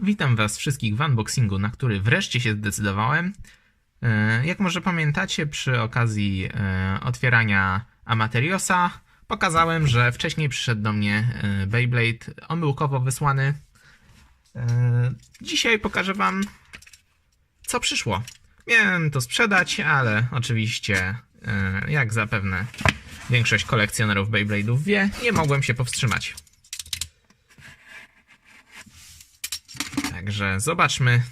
Witam Was wszystkich w unboxingu, na który wreszcie się zdecydowałem. E, Jak może pamiętacie, przy okazji e, otwierania Amateriosa pokazałem, że wcześniej przyszedł do mnie e, Beyblade omyłkowo wysłany. Dzisiaj pokażę Wam, co przyszło. Miałem to sprzedać, ale oczywiście, jak zapewne większość kolekcjonerów Beyblade'ów wie, nie mogłem się powstrzymać. Także zobaczmy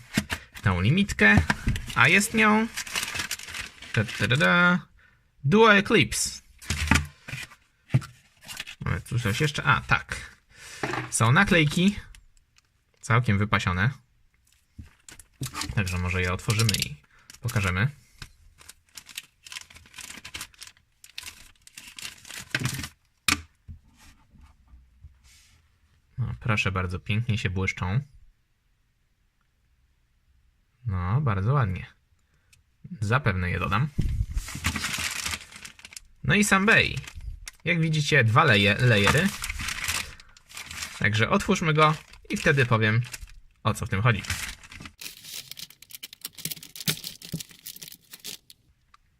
tą limitkę. A jest nią. Ta, ta, ta. Duo Eclipse. Mamy tu coś jeszcze. A, tak. Są naklejki. Całkiem wypasione. Także może je otworzymy i pokażemy. No, proszę bardzo, pięknie się błyszczą. No, bardzo ładnie. Zapewne je dodam. No i sam Bay. Jak widzicie, dwa leje, layery. Także otwórzmy go i wtedy powiem, o co w tym chodzi.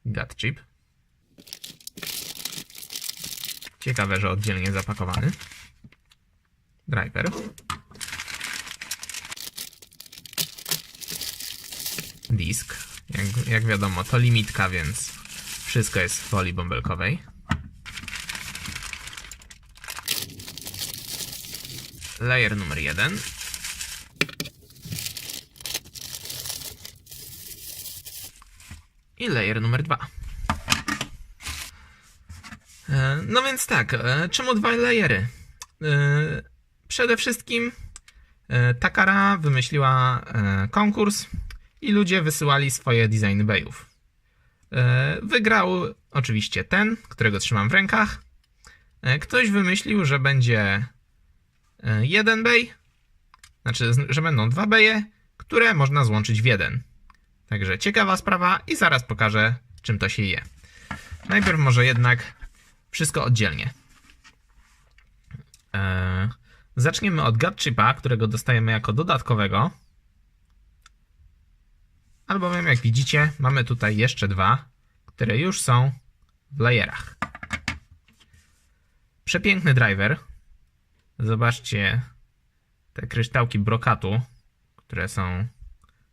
Gut chip. Ciekawe, że oddzielnie zapakowany. Driver. Disk. Jak, jak wiadomo, to limitka, więc wszystko jest w folii bąbelkowej. Layer numer jeden. I layer numer dwa. E, No więc tak, e, czemu dwa layery? E, Przede wszystkim Takara wymyśliła konkurs i ludzie wysyłali swoje designy bayów. E, Wygrał oczywiście ten, którego trzymam w rękach. E, Ktoś wymyślił, że będzie e, jeden bay, znaczy, że będą dwa baje, które można złączyć w jeden. Także ciekawa sprawa i zaraz pokażę, czym to się je. Najpierw może jednak wszystko oddzielnie. Zaczniemy od gut chipa, którego dostajemy jako dodatkowego. Albowiem, jak widzicie, mamy tutaj jeszcze dwa, które już są w layerach. Przepiękny driver. Zobaczcie te kryształki brokatu, które są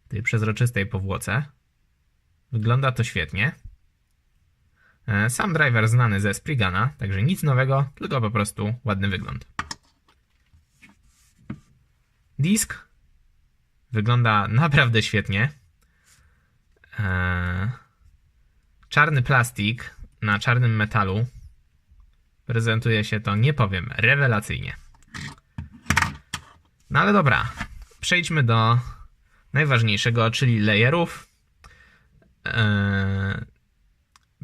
w tej przezroczystej powłoce. Wygląda to świetnie. E, Sam driver znany ze Sprigana, także nic nowego, tylko po prostu ładny wygląd. Disk wygląda naprawdę świetnie. Eee, czarny plastik na czarnym metalu. Prezentuje się to, nie powiem, rewelacyjnie. No ale dobra, przejdźmy do najważniejszego, czyli layerów. Eee,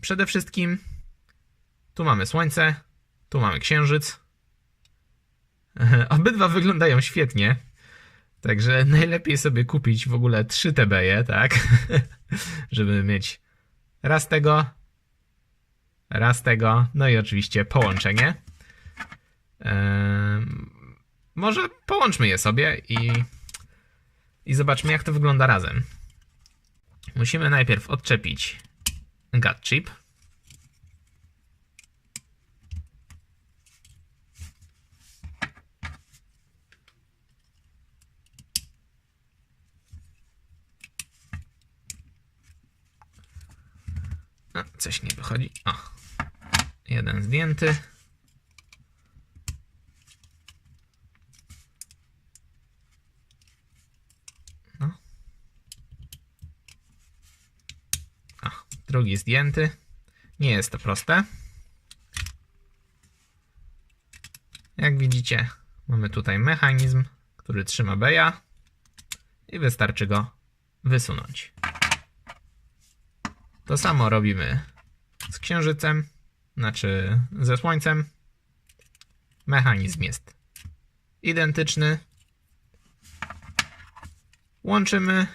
przede wszystkim tu mamy słońce, tu mamy księżyc. Eee, obydwa wyglądają świetnie. Także najlepiej sobie kupić w ogóle 3 TB, tak? Żeby mieć raz tego, raz tego, no i oczywiście połączenie. Może połączmy je sobie i, i zobaczmy, jak to wygląda razem. Musimy najpierw odczepić gut chip. A, coś nie wychodzi. O. Jeden zdjęty. No. O, drugi zdjęty. Nie jest to proste. Jak widzicie, mamy tutaj mechanizm, który trzyma beja i wystarczy go wysunąć. To samo robimy z księżycem, znaczy ze słońcem. Mechanizm jest identyczny. Łączymy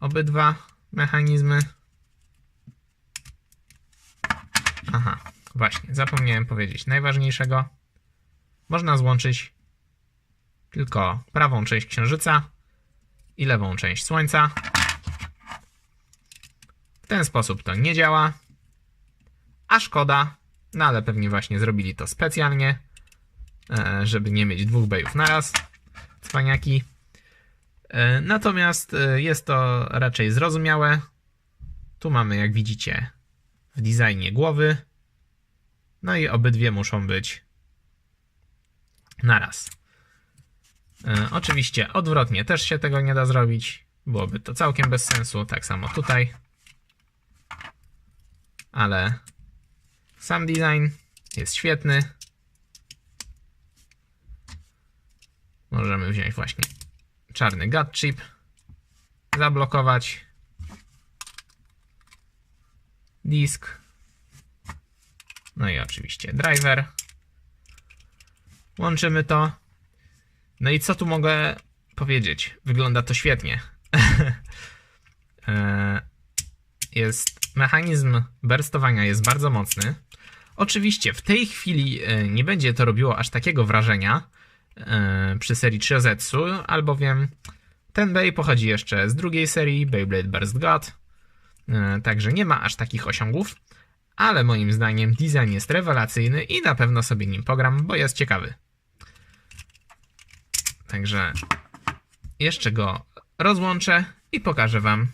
obydwa mechanizmy. Aha, właśnie, zapomniałem powiedzieć najważniejszego. Można złączyć tylko prawą część księżyca i lewą część słońca. W ten sposób to nie działa. A szkoda, no ale pewnie właśnie zrobili to specjalnie, e, żeby nie mieć dwóch bejów naraz. Cwaniaki. E, Natomiast e, jest to raczej zrozumiałe. Tu mamy, jak widzicie, w designie głowy. No i obydwie muszą być naraz. Oczywiście odwrotnie też się tego nie da zrobić. Byłoby to całkiem bez sensu. Tak samo tutaj. Ale sam design jest świetny. Możemy wziąć właśnie czarny gut chip, zablokować disk, no i oczywiście driver. Łączymy to. No i co tu mogę powiedzieć? Wygląda to świetnie. E, jest mechanizm burstowania jest bardzo mocny. Oczywiście w tej chwili e, nie będzie to robiło aż takiego wrażenia e, przy serii Triozetsu, albowiem ten Bay pochodzi jeszcze z drugiej serii Beyblade Burst God, e, także nie ma aż takich osiągów, ale moim zdaniem design jest rewelacyjny i na pewno sobie nim pogram, bo jest ciekawy. Także jeszcze go rozłączę i pokażę Wam,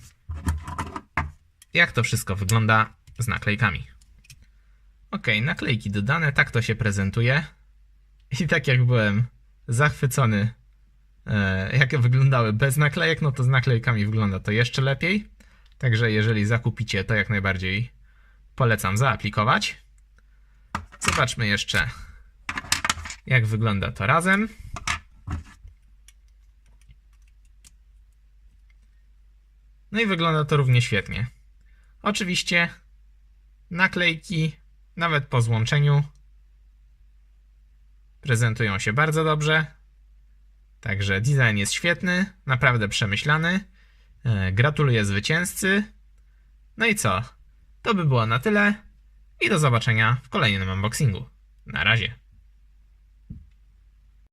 jak to wszystko wygląda z naklejkami. Ok, naklejki dodane, tak to się prezentuje. I tak jak byłem zachwycony, e, jak wyglądały bez naklejek, no to z naklejkami wygląda to jeszcze lepiej. Także jeżeli zakupicie, to jak najbardziej polecam zaaplikować. Zobaczmy jeszcze, jak wygląda to razem. No i wygląda to równie świetnie. Oczywiście naklejki, nawet po złączeniu, prezentują się bardzo dobrze. Także design jest świetny, naprawdę przemyślany. E, Gratuluję zwycięzcy. No i co? To by było na tyle i do zobaczenia w kolejnym unboxingu. Na razie.